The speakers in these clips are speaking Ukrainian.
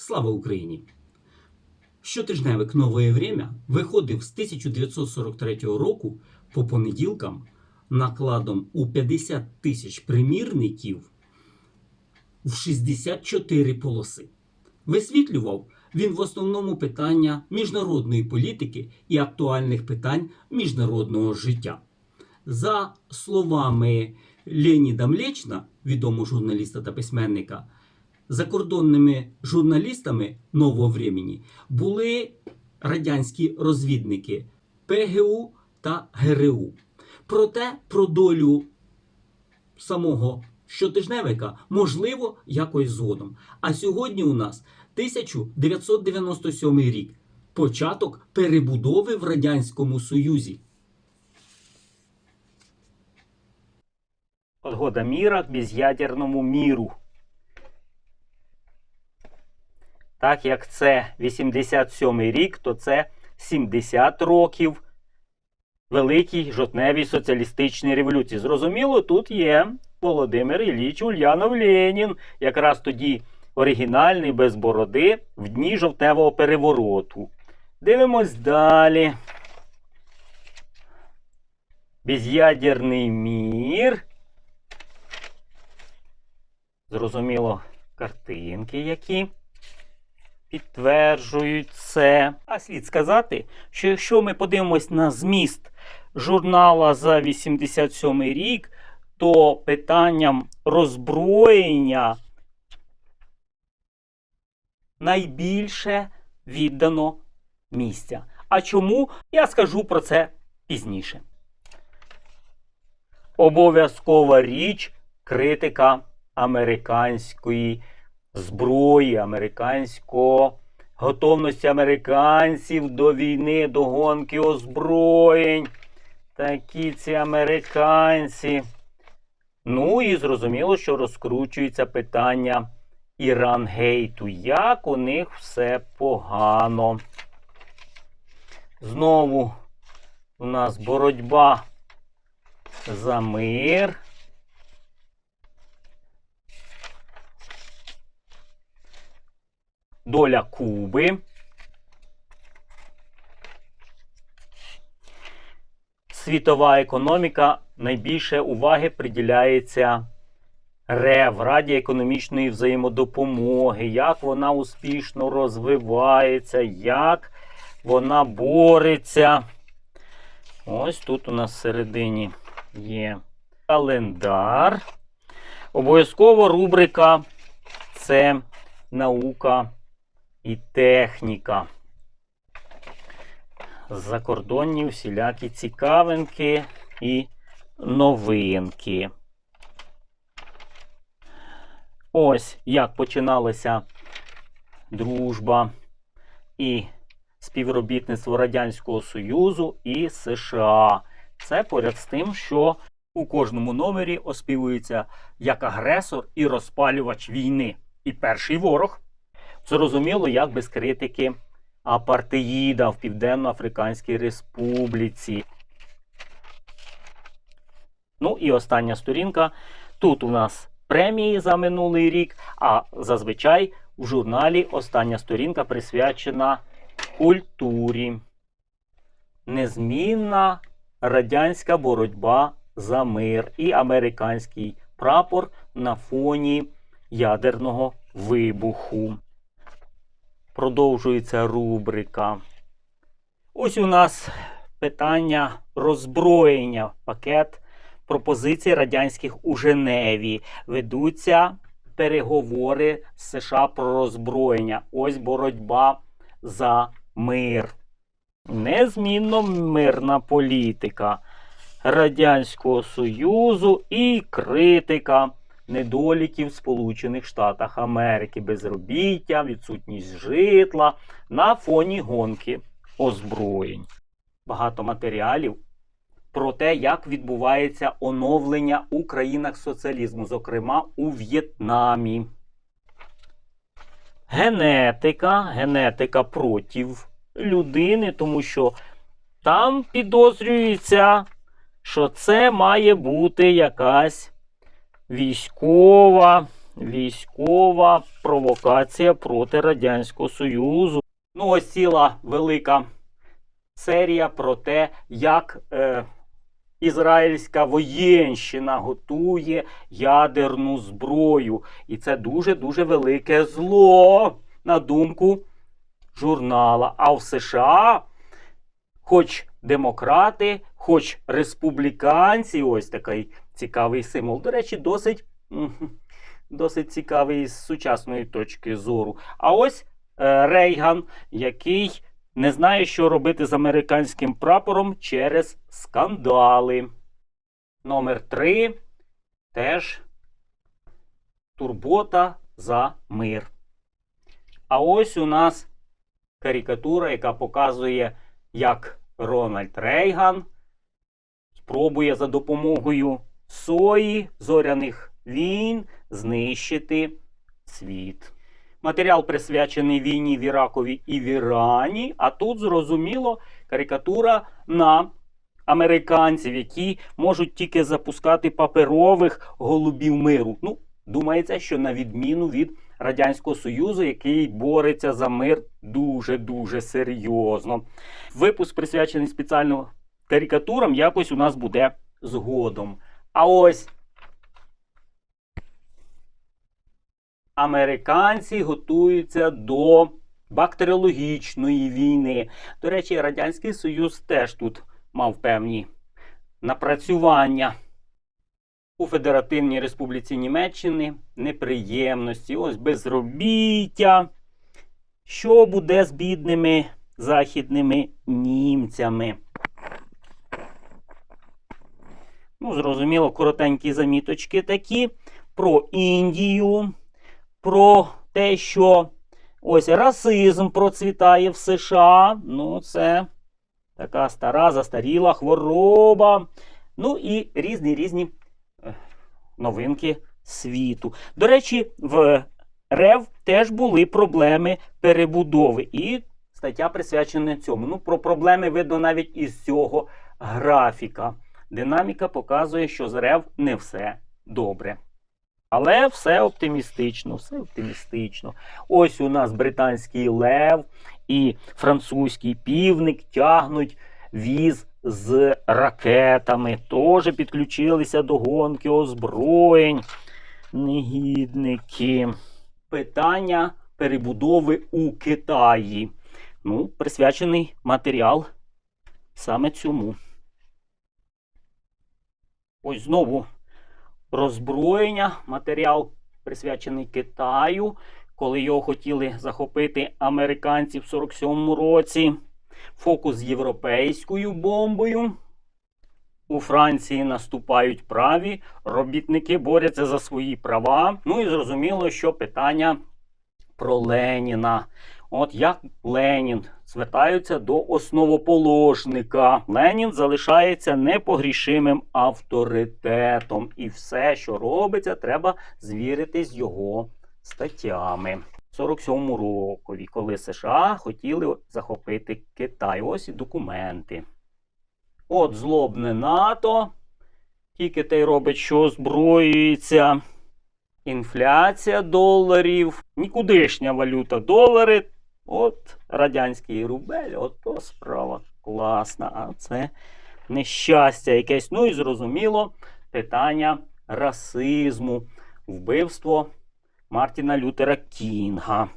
Слава Україні! Щотижневик Нове Время виходив з 1943 року по понеділкам накладом у 50 тисяч примірників в 64 полоси. Висвітлював він в основному питання міжнародної політики і актуальних питань міжнародного життя. За словами Леніда Млечна, відомого журналіста та письменника, закордонними журналістами нового времени були радянські розвідники ПГУ та ГРУ. Проте про долю самого щотижневика можливо якось згодом. А сьогодні у нас 1997 рік, початок перебудови в Радянському Союзі. Отгода міра к без'ядерному міру. Так як це 87 й рік, то це 70 років Великій жовтневій соціалістичній революції. Зрозуміло, тут є Володимир Ілліч Ульянов Ленін, якраз тоді оригінальний без бороди в дні жовтневого перевороту. Дивимось далі. Без'ядерний мір. Зрозуміло, картинки які підтверджують це. А слід сказати, що якщо ми подивимось на зміст журнала за 87 рік, то питанням роззброєння найбільше віддано місця. А чому? Я скажу про це пізніше. Обов'язкова річ критика американської зброї, американського готовності американців до війни, до гонки озброєнь. Такі ці американці. Ну і зрозуміло, що розкручується питання Іран-гейту. Як у них все погано. Знову у нас боротьба за мир. Доля Куби. Світова економіка найбільше уваги приділяється РЕВ, Раді економічної взаємодопомоги, як вона успішно розвивається, як вона бореться. Ось тут у нас всередині є календар. Обов'язково рубрика це наука і техніка. Закордонні всілякі цікавинки і новинки. Ось як починалася дружба і співробітництво Радянського Союзу і США. Це поряд з тим, що у кожному номері оспівується як агресор і розпалювач війни. І перший ворог. Зрозуміло, як без критики апартеїда в Південно-Африканській Республіці. Ну і остання сторінка. Тут у нас премії за минулий рік, а зазвичай в журналі остання сторінка присвячена культурі. Незмінна радянська боротьба за мир і американський прапор на фоні ядерного вибуху. Продовжується рубрика. Ось у нас питання роззброєння. Пакет пропозицій радянських у Женеві. Ведуться переговори з США про роззброєння. Ось боротьба за мир. Незмінно мирна політика Радянського Союзу і критика недоліків в Сполучених Штатах Америки, безробіття, відсутність житла на фоні гонки озброєнь. Багато матеріалів про те, як відбувається оновлення у країнах соціалізму, зокрема у В'єтнамі. Генетика, генетика проти людини, тому що там підозрюється, що це має бути якась військова військова провокація проти Радянського Союзу. Ну, ось ціла велика серія про те, як е, ізраїльська воєнщина готує ядерну зброю. І це дуже-дуже велике зло, на думку журнала. А в США, хоч демократи, хоч республіканці, ось такий цікавий символ. До речі, досить, досить цікавий з сучасної точки зору. А ось е, Рейган, який не знає, що робити з американським прапором через скандали. Номер 3 теж турбота за мир. А ось у нас карикатура, яка показує, як Рональд Рейган спробує за допомогою сої зоряних війн знищити світ. Матеріал присвячений війні в Іракові і в Ірані, а тут, зрозуміло, карикатура на американців, які можуть тільки запускати паперових голубів миру. Ну, думається, що на відміну від Радянського Союзу, який бореться за мир дуже-дуже серйозно. Випуск присвячений спеціально карикатурам, якось у нас буде згодом. А ось американці готуються до бактеріологічної війни. До речі, Радянський Союз теж тут мав певні напрацювання. У Федеративній Республіці Німеччини неприємності, ось безробіття. Що буде з бідними західними німцями? Ну, зрозуміло, коротенькі заміточки такі про Індію, про те, що ось расизм процвітає в США. Ну, це така стара, застаріла хвороба. Ну і різні різні е, новинки світу. До речі, в РЕВ теж були проблеми перебудови. І стаття присвячена цьому. Ну, про проблеми видно навіть із цього графіка. Динаміка показує, що з РЕВ не все добре. Але все оптимістично, все оптимістично. Ось у нас британський лев і французький півник тягнуть віз з ракетами. Теж підключилися до гонки озброєнь. Негідники. Питання перебудови у Китаї. Ну, присвячений матеріал саме цьому. Ось знову роззброєння. Матеріал присвячений Китаю, коли його хотіли захопити американці в 47-му році. Фокус з європейською бомбою. У Франції наступають праві, робітники борються за свої права. Ну і зрозуміло, що питання про Леніна. От як Ленін звертаються до основоположника. Ленін залишається непогрішимим авторитетом, і все, що робиться, треба звірити з його статтями. 47 рокові, коли США хотіли захопити Китай. Ось і документи. От злобне НАТО. Тільки те й робить, що озброюється. Інфляція доларів, нікудишня валюта долари. От радянський рубель, от то справа класна. А це нещастя якесь. Ну і зрозуміло, питання расизму, вбивство Мартіна Лютера Кінга.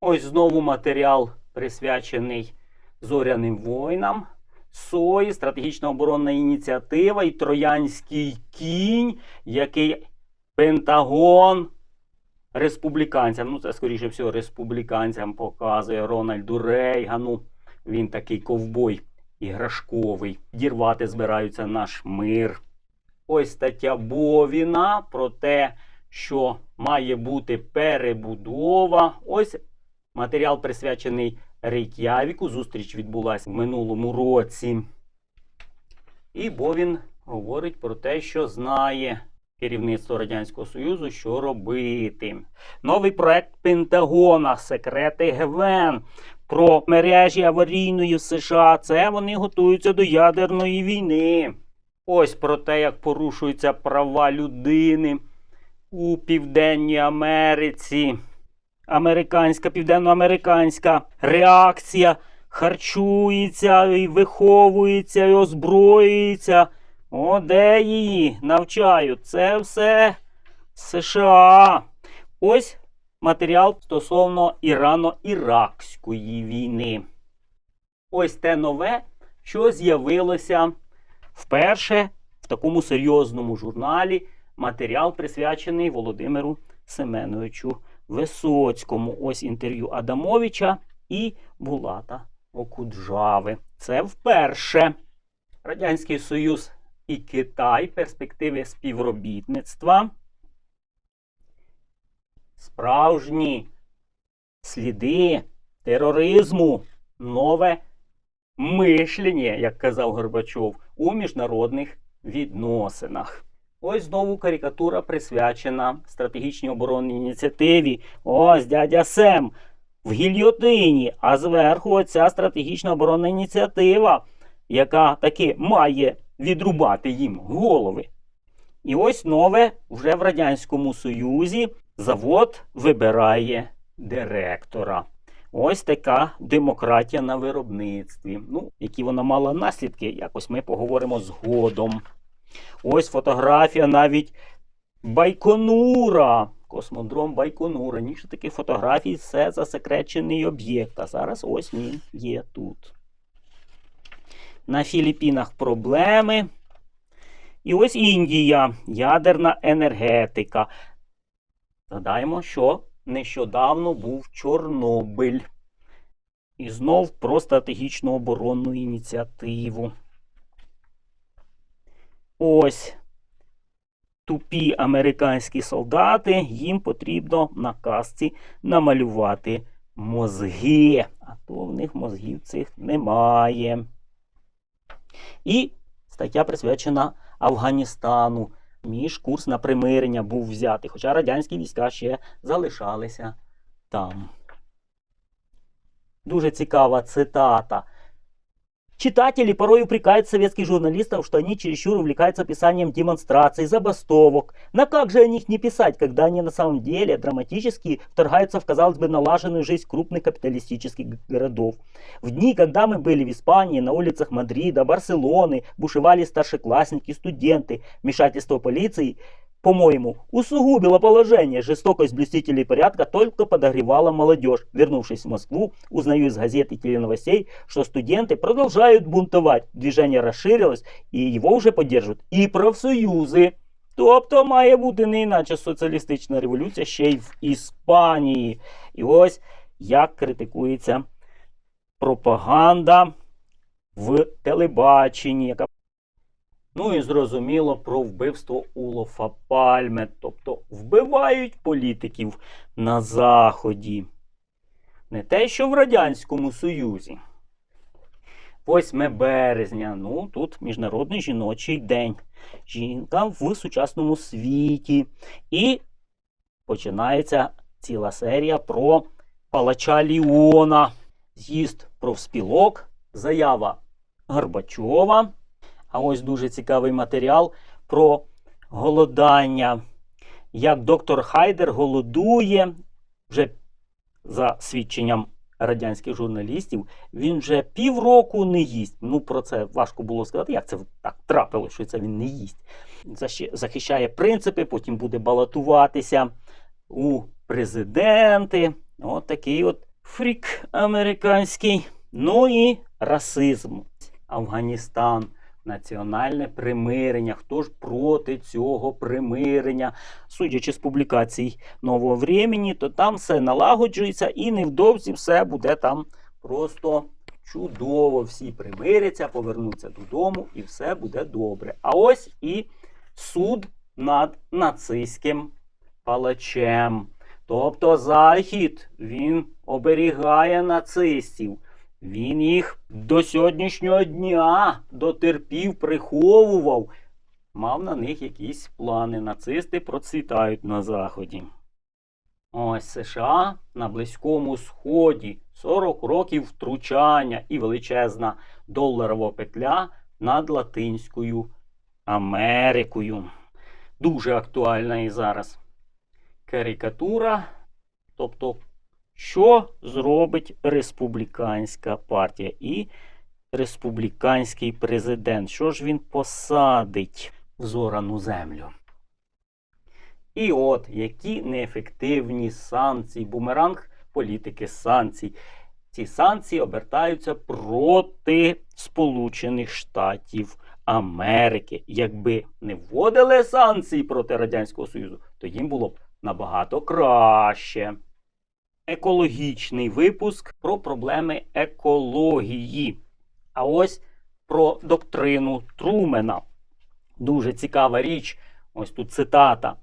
Ось знову матеріал присвячений зоряним воїнам. Сої, стратегічна оборонна ініціатива і Троянський кінь, який Пентагон республіканцям, ну це скоріше всього республіканцям показує Рональду Рейгану. Він такий ковбой іграшковий. Дірвати збираються наш мир. Ось стаття Бовіна про те, що має бути перебудова. Ось матеріал присвячений Рейк'явіку. Зустріч відбулася в минулому році. І Бовін говорить про те, що знає керівництво Радянського Союзу, що робити. Новий проект Пентагона, секрети ГВН про мережі аварійної США. Це вони готуються до ядерної війни. Ось про те, як порушуються права людини у Південній Америці. Американська, південноамериканська реакція харчується, і виховується, і озброюється. О, де її навчають? Це все США. Ось матеріал стосовно Ірано-Іракської війни. Ось те нове, що з'явилося вперше в такому серйозному журналі. Матеріал присвячений Володимиру Семеновичу Висоцькому. Ось інтерв'ю Адамовича і Булата Окуджави. Це вперше. Радянський Союз і Китай. Перспективи співробітництва. Справжні сліди тероризму, нове мишлення, як казав Горбачов, у міжнародних відносинах. Ось знову карикатура присвячена стратегічній оборонній ініціативі. Ось дядя Сем в гільйотині, а зверху оця стратегічна оборонна ініціатива, яка таки має відрубати їм голови. І ось нове вже в Радянському Союзі завод вибирає директора. Ось така демократія на виробництві. Ну, які вона мала наслідки, якось ми поговоримо згодом. Ось фотографія навіть Байконура. Космодром Байконура. Раніше таких фотографій все засекречений об'єкт. А зараз ось він є тут. На Філіппінах проблеми. І ось Індія, ядерна енергетика. Згадаємо, що нещодавно був Чорнобиль. І знов про стратегічну оборонну ініціативу. Ось тупі американські солдати, їм потрібно на касці намалювати мозги. А то в них мозгів цих немає. І стаття присвячена Афганістану. Між курс на примирення був взятий, хоча радянські війська ще залишалися там. Дуже цікава цитата. Читатели порой упрекают советских журналистов, что они чересчур увлекаются описанием демонстраций, забастовок. Но как же о них не писать, когда они на самом деле драматически вторгаются в, казалось бы, налаженную жизнь крупных капиталистических городов? В дни, когда мы были в Испании, на улицах Мадрида, Барселоны, бушевали старшеклассники, студенты, вмешательство полиции, по-моему, усугубило положение. Жестокость блюстителей порядка только подогревала молодежь. Вернувшись в Москву, узнаю из газет и теленовостей, что студенты продолжают бунтовать. Движение расширилось, и его уже поддерживают и профсоюзи. Тобто має бути не іначе соціалістична революція ще й в Іспанії. І ось як критикується пропаганда в телебаченні, яка Ну і зрозуміло про вбивство Улофа Пальме, тобто вбивають політиків на Заході. Не те, що в Радянському Союзі. 8 березня. Ну, тут Міжнародний жіночий день. Жінка в сучасному світі. І починається ціла серія про палача Ліона. З'їзд профспілок, заява Горбачова. А ось дуже цікавий матеріал про голодання. Як доктор Хайдер голодує вже за свідченням радянських журналістів, він вже півроку не їсть. Ну, про це важко було сказати, як це так трапилося, що це він не їсть. Захищає принципи, потім буде балотуватися у президенти. От такий от фрік американський. Ну і расизм. Афганістан. Національне примирення. Хто ж проти цього примирення? Судячи з публікацій нового времени, то там все налагоджується і невдовзі все буде там просто чудово. Всі примиряться, повернуться додому, і все буде добре. А ось і суд над нацистським палачем. Тобто Захід він оберігає нацистів. Він їх до сьогоднішнього дня дотерпів, приховував. Мав на них якісь плани. Нацисти процвітають на Заході. Ось США на Близькому Сході 40 років втручання і величезна доларова петля над Латинською Америкою. Дуже актуальна і зараз. Карикатура. Тобто, що зробить республіканська партія і республіканський президент? Що ж він посадить в зорану землю? І от які неефективні санкції, бумеранг політики санкцій. Ці санкції обертаються проти Сполучених Штатів Америки. Якби не вводили санкції проти Радянського Союзу, то їм було б набагато краще Екологічний випуск про проблеми екології. А ось про доктрину Трумена. Дуже цікава річ. Ось тут цитата.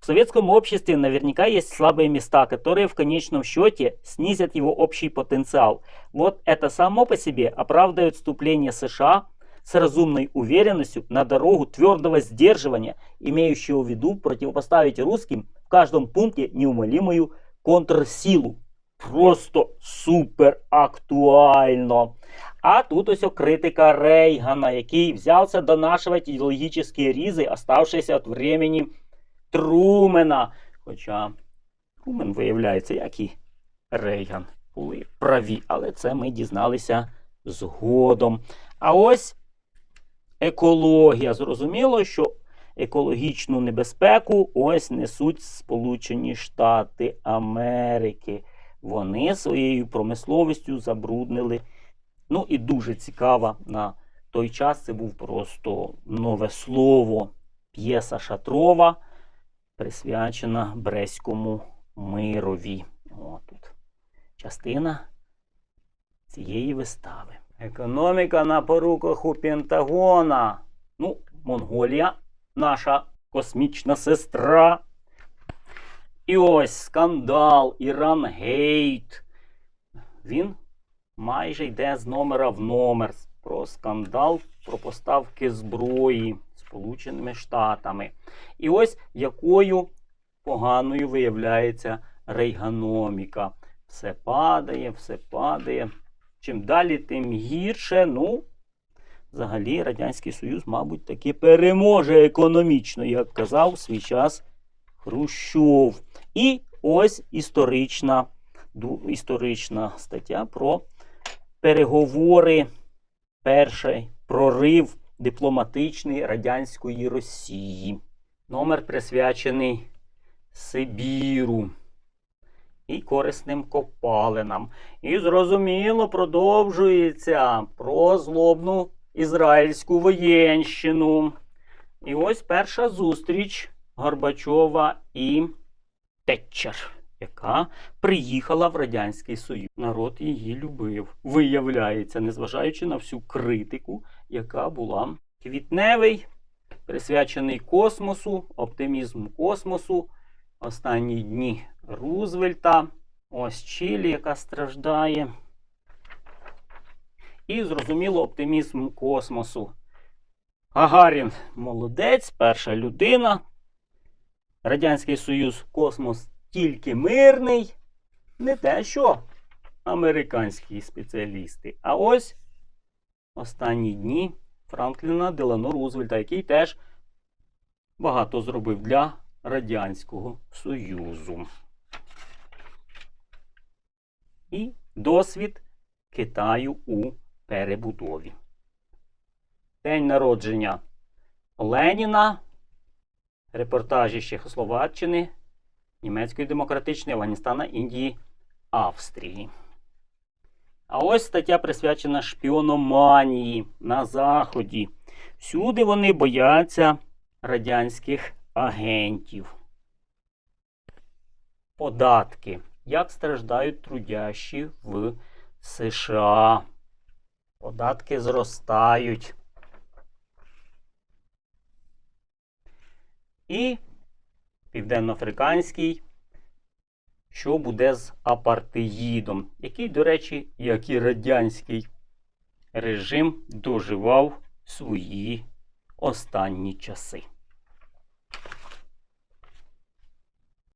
В советском обществе наверняка есть слабые места, которые в конечном счете снизят его общий потенциал. Вот это само по себе оправдывает вступление США с разумной уверенностью на дорогу твердого сдерживания, имеющего в виду противопоставить русским в каждом пункте неумолимую контрсилу. Просто супер актуально. А тут ось критика Рейгана, який взявся донашивать ідеологічні різи, оставшиеся від времени Трумена. Хоча Трумен, виявляється, як і Рейган були праві, але це ми дізналися згодом. А ось екологія. Зрозуміло, що екологічну небезпеку ось несуть Сполучені Штати Америки. Вони своєю промисловістю забруднили. Ну і дуже цікаво, на той час це був просто нове слово. П'єса Шатрова присвячена Бреському мирові. О, тут частина цієї вистави. Економіка на поруках у Пентагона. Ну, Монголія, наша космічна сестра. І ось скандал, Іран-гейт. Він майже йде з номера в номер. Про скандал про поставки зброї Сполученими Штатами. І ось якою поганою виявляється рейганоміка. Все падає, все падає. Чим далі, тим гірше. Ну, взагалі, Радянський Союз, мабуть, таки переможе економічно, як казав в свій час Хрущов. І ось історична, історична стаття про переговори, перший прорив дипломатичний радянської Росії. Номер присвячений Сибіру і корисним копалинам. І зрозуміло продовжується про злобну ізраїльську воєнщину. І ось перша зустріч Горбачова і Тетчер, яка приїхала в Радянський Союз. Народ її любив, виявляється, незважаючи на всю критику, яка була квітневий, присвячений космосу, оптимізму космосу, останні дні Рузвельта, ось Чилі, яка страждає. І зрозуміло оптимізм космосу. Гагарін молодець, перша людина. Радянський Союз, космос тільки мирний. Не те, що американські спеціалісти. А ось останні дні Франкліна Делано Рузвельта, який теж багато зробив для Радянського Союзу. І досвід Китаю у перебудові. День народження Леніна, репортажі з Чехословаччини, Німецької демократичної Афганістана, Індії, Австрії. А ось стаття присвячена шпіономанії на Заході. Всюди вони бояться радянських агентів. Податки. Як страждають трудящі в США? Податки зростають. І південноафриканський, що буде з апартеїдом, який, до речі, як і радянський режим доживав свої останні часи.